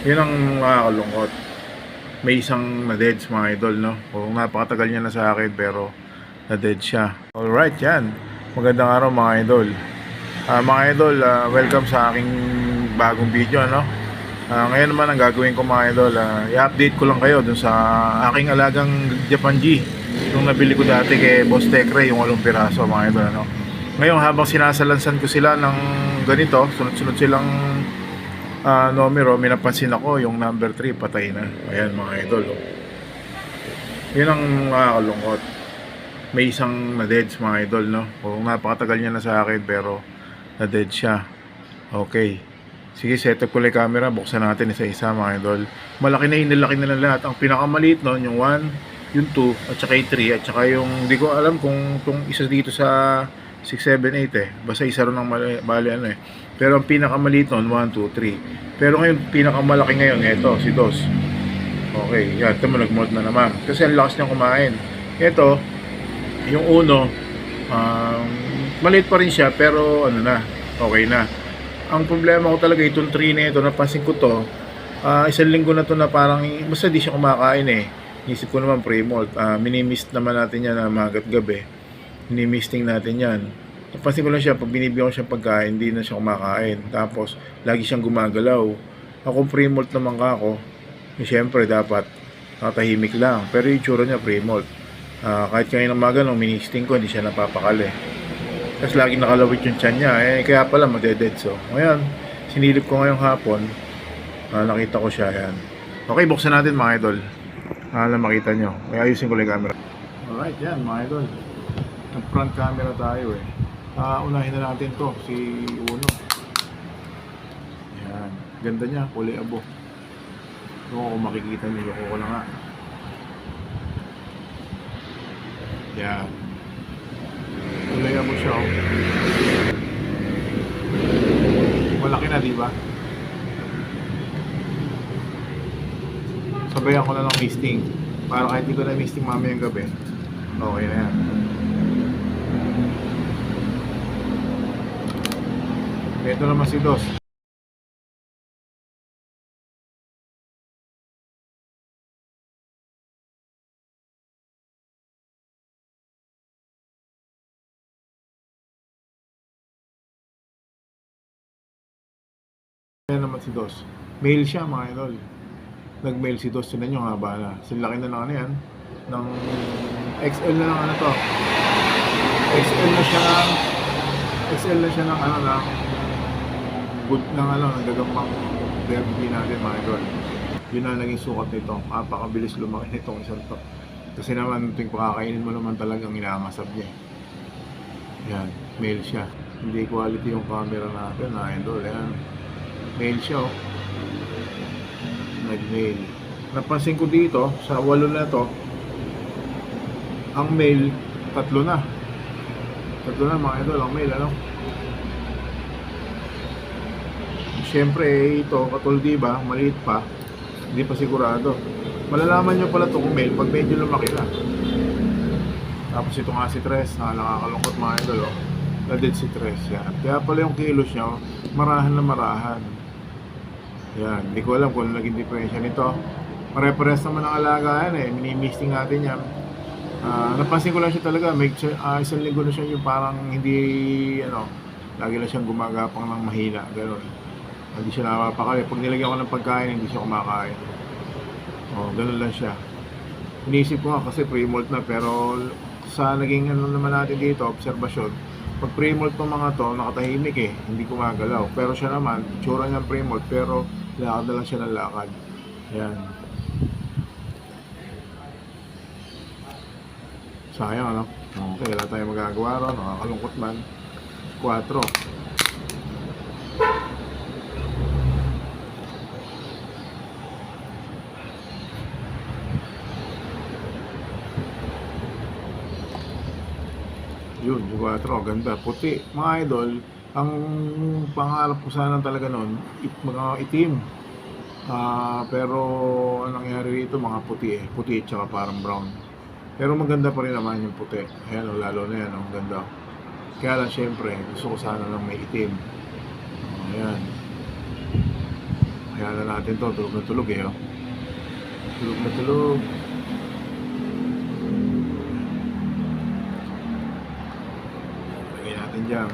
Yun ang nakakalungkot. May isang na-deads mga idol, no? O napakatagal niya na sa akin pero na-dead siya. Alright, yan. Magandang araw mga idol. Ah, mga idol, ah, welcome sa aking bagong video, no? Ah, ngayon naman ang gagawin ko mga idol, ah, i-update ko lang kayo dun sa aking alagang Japan G. Yung nabili ko dati kay Boss Tekre, yung walong piraso mga idol, ano? Ngayon habang sinasalansan ko sila ng ganito, sunod-sunod silang ah numero, may napansin ako yung number 3 patay na. Ayan mga idol. Oh. Yun ang nakakalungkot. May isang na-deads mga idol, no? O napakatagal niya na sa akin pero na-dead siya. Okay. Sige, set up ko lang camera. Buksan natin isa-isa mga idol. Malaki na yun, nilaki na lang lahat. Ang pinakamaliit nun, yung 1, yung 2, at saka yung 3, at saka yung, hindi ko alam kung itong isa dito sa 6, 7, 8 eh. Basta isa rin ang mali, bali ano eh. Pero ang pinakamaliit nun, 1, 2, 3. Pero ngayon, pinakamalaki ngayon, ito, si Dos. Okay, yan. Ito mo, nag-mode na naman. Kasi ang lakas niyang kumain. Ito, yung uno, um, maliit pa rin siya, pero ano na, okay na. Ang problema ko talaga, itong 3 na ito, napansin ko to, ah, isang linggo na to na parang, basta di siya kumakain eh. Isip ko naman pre-malt. Ah, minimist naman natin yan na magat gabi. Minimisting natin yan. Napansin ko lang siya, pag binibigyan ko siya pagkain, hindi na siya kumakain. Tapos, lagi siyang gumagalaw. Ako pre-malt naman ka ako. Eh, Siyempre, dapat nakatahimik lang. Pero yung tsura niya pre-malt. Ah, kahit kanina umaga nung ministing ko, hindi siya napapakali. Tapos lagi nakalawit yung tiyan niya. Eh, kaya pala madeded. So, ngayon, sinilip ko ngayong hapon. Ah, nakita ko siya. Yan. Okay, buksan natin mga idol. Na makita nyo. May ayusin ko lang yung camera. Alright, yan mga idol. Nag front camera tayo eh. Ah, unahin na natin to, si Uno. Yan. Ganda niya, kulay abo. Kung kung makikita niyo, ko na nga. Yan. Kulay abo siya. Oh. Malaki na, di ba? Sabayan ko na ng misting. Para kahit hindi ko na misting mamayang gabi, okay na yan. Ito naman si Dos. Ayan naman si Dos. Mail siya mga idol. Nag-mail si Dos. Sinan nyo haba na. Sinlaki na ng ano yan. Ng XL na lang ano to. XL na siya XL na siya ng ano ng good ng ano ng gagambang derby natin mga idol. Yun na naging sukat nito. Napakabilis lumaki nitong isang to. Kasi naman tuwing pakakainin mo naman talagang inaangasab niya. Yan, mail siya. Hindi quality yung camera natin, na idol. Yan. Mail siya, oh. Nag-mail. Napansin ko dito, sa walo na to, ang mail, tatlo na. Tatlo na mga idol, ang mail, ano? Siyempre, ito, katulad di ba, maliit pa, hindi pa sigurado. Malalaman nyo pala ito kung mail pag medyo lumaki na. Tapos ito nga si Tres, na nakakalungkot mga idol, oh. Na-dead si Tres, yan. Kaya pala yung kilos niya, oh, marahan na marahan. Yan, hindi ko alam kung ano naging diferensya nito. Pare-pares naman ang alaga yan eh, mini-misting natin yan. Ah, napansin ko lang siya talaga, may ah, isang linggo na siya yung parang hindi, ano, lagi lang siyang gumagapang ng mahina, gano'n. Hindi siya napapakali. Pag nilagyan ko ng pagkain, hindi siya kumakain. Oh, gano'n lang siya. Iniisip ko nga kasi pre-malt na, pero sa naging ano naman natin dito, obserbasyon, pag pre-malt ng mga to, nakatahimik eh, hindi gumagalaw. Pero siya naman, tsura niya pre-malt, pero lakad na lang siya ng lakad. Yan. Sayang ano? Okay, wala tayong magagawa ron. Nakakalungkot man. 4. Yun, 4. Ganda. Puti. Mga idol, ang pangarap ko sana talaga noon, it, mga itim. Ah, pero anong nangyari dito, mga puti eh. Puti at saka parang brown. Pero maganda pa rin naman yung puti. Ayan, oh, lalo na yan, oh, ang ganda. Kaya lang, syempre, gusto ko sana lang may itim. Oh, ayan. Kaya na natin to, tulog na tulog eh. Oh. Tulog na tulog. Dyan.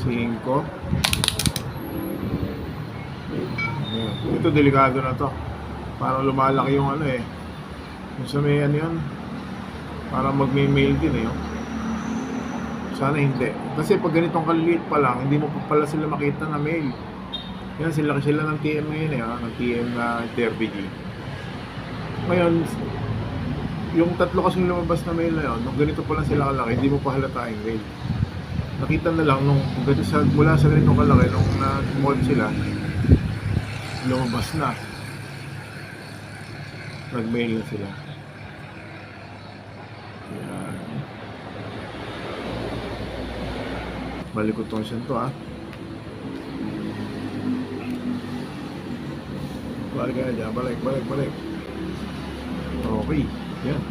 Cinco. Ayan. Ito delikado na to. Parang lumalaki yung ano eh. Yung sa may ano yun. Parang magme-mail din eh. oh. Sana hindi. Kasi pag ganitong kaliliit pa lang, hindi mo pa pala sila makita na mail. Yan, sila sila ng TM ngayon eh, ha? ng TM na TRPG. Ngayon, yung tatlo kasing lumabas na mail na yun, nung ganito pa lang sila kalaki, hindi mo pa halata yung mail. Nakita na lang nung ganito sa, mula sa ganitong kalaki, nung na-mod sila, lumabas na. Nag-mail na sila. Yan. Balik ko tong siya ah. Balik ka na dyan. Balik, balik, balik. Okay. Yan.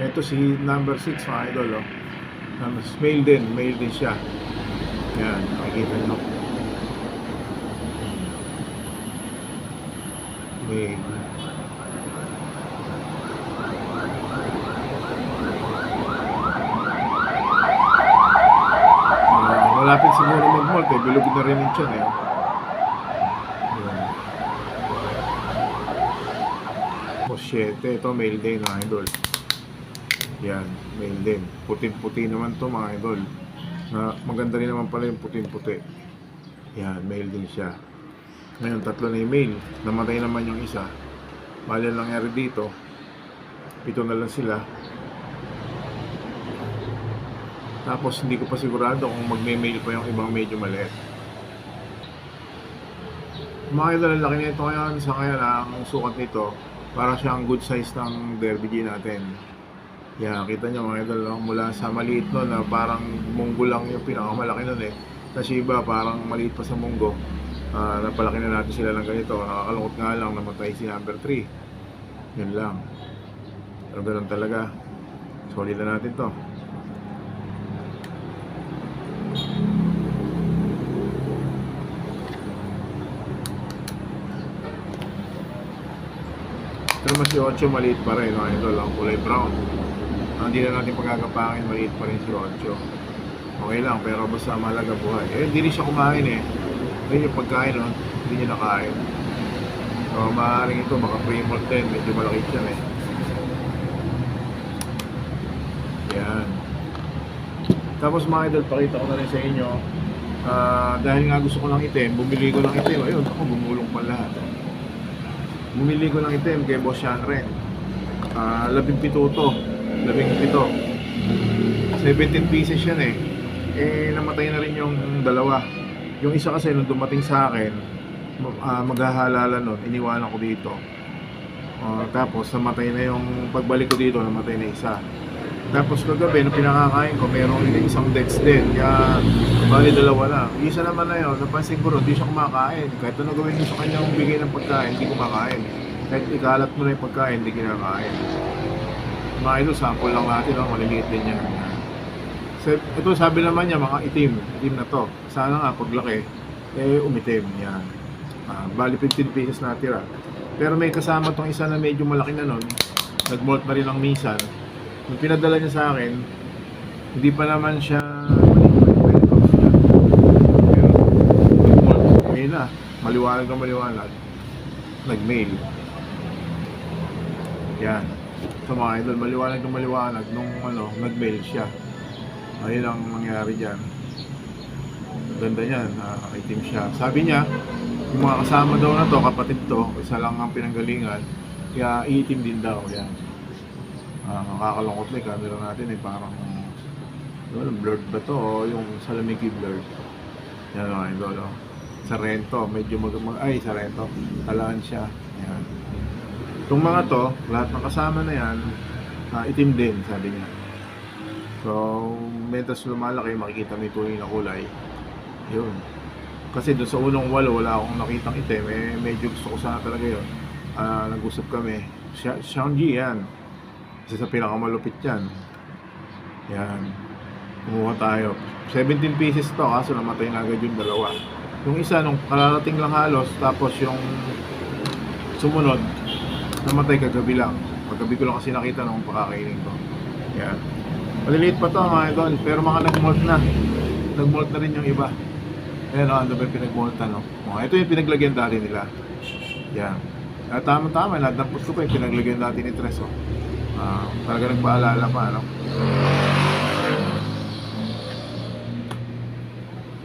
Ito si number 6 mga idol oh. Male din. Male din siya. Yan. Makikita nyo. Male. Ah, malapit siguro mag-molt eh. Bilog na rin yung tiyan eh. Ayan. Boss 7. Ito male din mga idol. Yan. Male din. Puting-puti naman to mga idol. Na, maganda rin naman pala yung puting-puti. Yan. Male din siya. Ngayon tatlo na yung male. Namatay naman yung isa. Bali ang nangyari dito. Pito na lang sila. Tapos hindi ko pa sigurado kung magme-mail pa yung ibang medyo maliit. Mga idol, laki nito ngayon. Sa ngayon, ah, ang sukat nito, para siyang good size ng Derby G natin. Yan, kita nyo mga idol, no? mula sa maliit nun, na parang munggo lang yung pinakamalaki nun eh. Sa Shiba, parang maliit pa sa munggo. Ah, napalaki na natin sila ng ganito. Nakakalungkot nga lang, namatay si number 3. Yun lang. Pero ganun talaga. Solid na natin to. Pero mas si 8 maliit pa rin, no? idol, ang kulay brown. Ang hindi na natin pagkakapangin, maliit pa rin si 8. Okay lang, pero basta mahalaga buhay. Eh, hindi rin siya kumain eh. Hindi yung pagkain, no? hindi niya nakain. So, maaaring ito, baka pre-molt din, medyo malaki siya eh. Yan. Tapos mga idol, pakita ko na rin sa inyo. Ah, dahil nga gusto ko ng itim, bumili ko ng itim. Ayun, ako bumulong pa lahat. Bumili ko ng itim kay Boss Sean rin. Ah, labing pito to. Labing pito. 17 pieces yan eh. Eh, namatay na rin yung dalawa. Yung isa kasi nung dumating sa akin, ma- ah, maghahalala nun, iniwanan ko dito. Ah, tapos namatay na yung pagbalik ko dito, namatay na isa. Tapos kagabi, nung pinakakain ko, merong isang deads din. Kaya, bali dalawa lang. Isa naman na yun, napansin ko ron, hindi siya kumakain. Kahit ano gawin mo sa kanyang bigay ng pagkain, hindi kumakain. Kahit ikalat mo na yung pagkain, hindi kinakain. Mga ito, sample lang natin, no? maliliit din yan. So, ito sabi naman niya, mga itim. Itim na to. Sana nga, paglaki, eh, umitim. Yan. Ah, bali 15 pieces natira. Pero may kasama tong isa na medyo malaki na nun. Nag-molt na rin ng minsan. Nung pinadala niya sa akin, hindi pa naman siya. May na. Maliwanag na maliwanag. Nag-mail. Yan. Sa mga idol, maliwanag na maliwanag nung ano, nag-mail siya. Ayun ang nangyari dyan. Ganda niyan, nakakaitim siya. Sabi niya, yung mga kasama daw na to, kapatid to, isa lang ang pinanggalingan, kaya iitim din daw. Yan. Ah, nakakalungkot na yung camera natin eh, parang ano, blurred ba to o yung salamiki blurred. Yan mga idol. Oh. Sarento, medyo mag, mag ay Sarento, talaan siya. Yan. Itong mga to, lahat ng kasama na yan, ah, itim din, sabi niya. So, mentas lumalaki, makikita mo yung na kulay. Yun. Kasi doon sa unang walo, wala akong nakitang itim. Eh, medyo gusto ko sana talaga yun. Ah, nag-usap kami. Xiaoji yan. Isa sa pinakamalupit yan. Yan. Kumuha tayo. 17 pieces to, kaso namatay na agad yung dalawa. Yung isa, nung kalarating lang halos, tapos yung sumunod, namatay kagabi lang. Paggabi ko lang kasi nakita nung pakakainin ko. Yan. Maliliit pa to mga idol, pero mga nag-molt na. Nag-molt na rin yung iba. Ayan o, ano ba yung pinag-moltan no? Oh, ito yung pinaglagyan dati nila. Yan. Ah, tama-tama, pusto ko yung pinaglagyan dati ni Tres oh. Ah, talaga nagpaalala pa, no?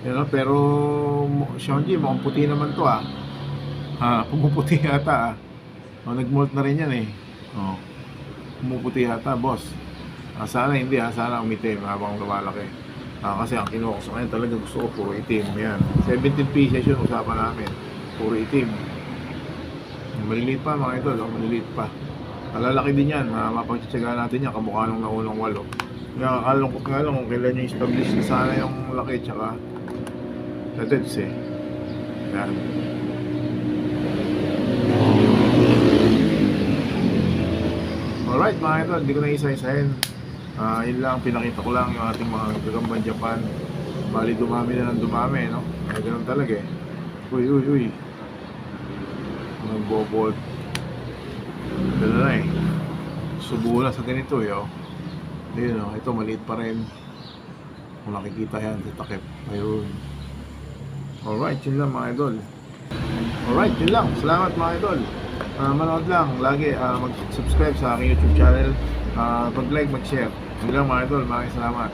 Yan o, pero Seanji, mukhang puti naman to ah. Ah, pumuputi yata ah. Oh, nag-molt na rin yan eh. Oh. Pumuputi yata, boss. Ah, sana hindi ah, sana umitim habang lumalaki. Ah, kasi ang kinuha ko sa talaga gusto ko puro itim. Yan. 17 pieces yun usapan namin. Puro itim. Maliliit pa mga idol, oh, maliliit pa. Malalaki din yan, uh, mapagtsatsaga natin yan, kamukha nung naunang walo. Kaya kakalungkot nga lang kung kailan yung establish na sana yung laki tsaka the deads eh. Yan. Alright mga idol, hindi ko na isa-isahin. Ah, yun lang, pinakita ko lang yung ating mga gagambang Japan. Bali dumami na ng dumami, no? Kaya ganun talaga eh. Uy, uy, uy. Nagbo-bolt. Dala na eh. Subo na sa ganito eh, oh. Ayun oh, ito maliit pa rin. Kung nakikita yan sa takip. Ayun. Alright, yun lang mga idol. Alright, yun lang. Salamat mga idol. Ah, manood lang. Lagi ah, mag-subscribe sa aking YouTube channel. Ah, pag-like, mag-share. Yun lang mga idol. Maraming salamat.